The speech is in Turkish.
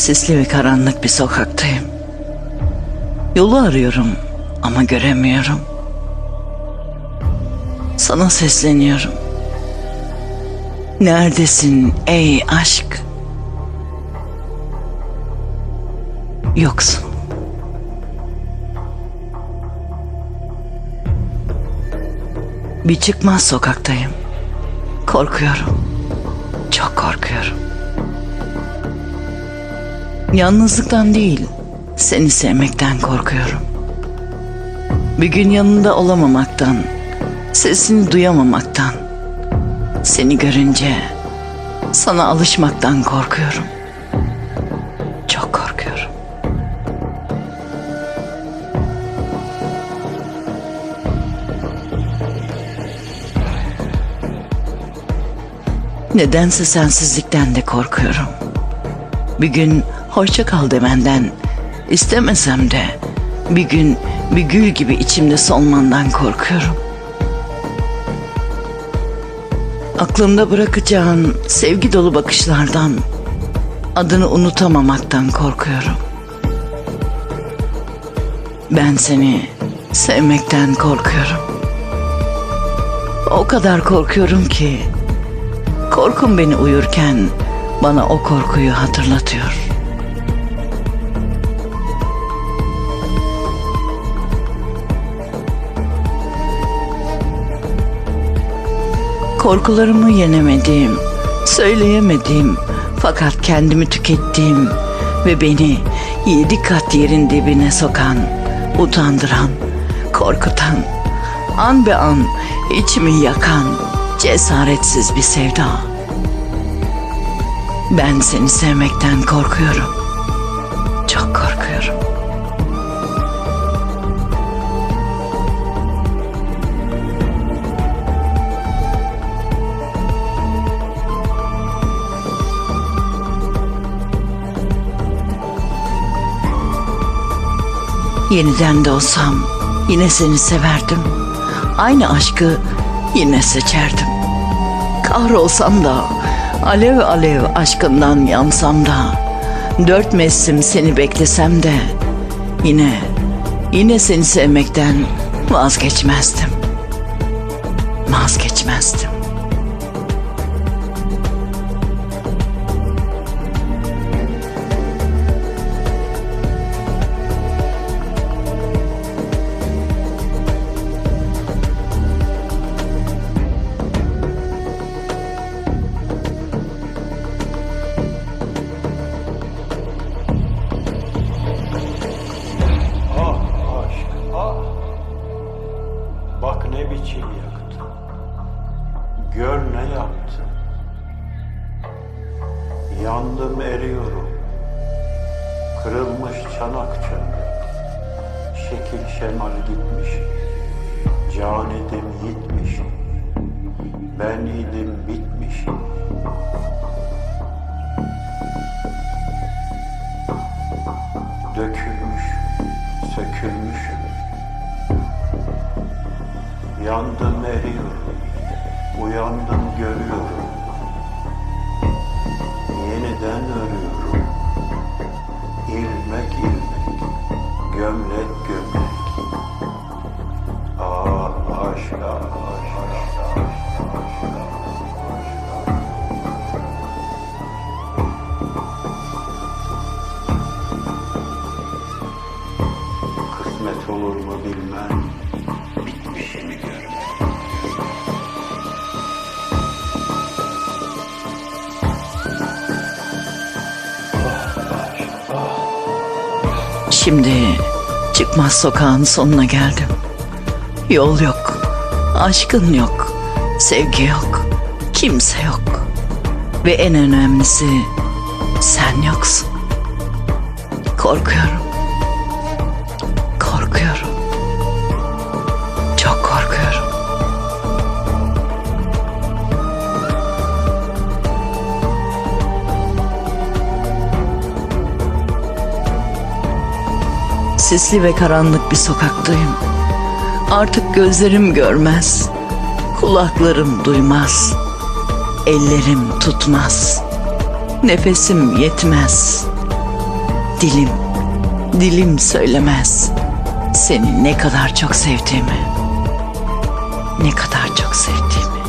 Sisli ve karanlık bir sokaktayım. Yolu arıyorum ama göremiyorum. Sana sesleniyorum. Neredesin ey aşk? Yoksun. Bir çıkmaz sokaktayım. Korkuyorum. Çok korkuyorum. Yalnızlıktan değil, seni sevmekten korkuyorum. Bir gün yanında olamamaktan, sesini duyamamaktan, seni görünce sana alışmaktan korkuyorum. Çok korkuyorum. Nedense sensizlikten de korkuyorum. Bir gün hoşça kal demenden, istemesem de bir gün bir gül gibi içimde solmandan korkuyorum. Aklımda bırakacağın sevgi dolu bakışlardan, adını unutamamaktan korkuyorum. Ben seni sevmekten korkuyorum. O kadar korkuyorum ki korkum beni uyurken bana o korkuyu hatırlatıyor. Korkularımı yenemediğim, söyleyemediğim fakat kendimi tükettiğim ve beni yedi kat yerin dibine sokan, utandıran, korkutan, an be an içimi yakan cesaretsiz bir sevda. Ben seni sevmekten korkuyorum. Yeniden de olsam yine seni severdim. Aynı aşkı yine seçerdim. Kahrolsam da alev alev aşkından yansam da dört mevsim seni beklesem de yine yine seni sevmekten vazgeçmezdim. Vazgeçmezdim. Ne yaptı. Yandım eriyorum. Kırılmış çanak çömlek. Şekil şemal gitmiş. Can idim yitmiş. Ben idim bitmiş. Dökülmüş, sökülmüş. Yandım eriyorum, uyandım görüyorum. Yeniden örüyorum. Şimdi çıkmaz sokağın sonuna geldim. Yol yok, aşkın yok, sevgi yok, kimse yok. Ve en önemlisi sen yoksun. Korkuyorum. Korkuyorum. Çok korkuyorum. Sisli ve karanlık bir sokaktayım. Artık gözlerim görmez, kulaklarım duymaz, ellerim tutmaz, nefesim yetmez. dilim, dilim söylemez. Seni ne kadar çok sevdiğimi, ne kadar çok sevdiğimi.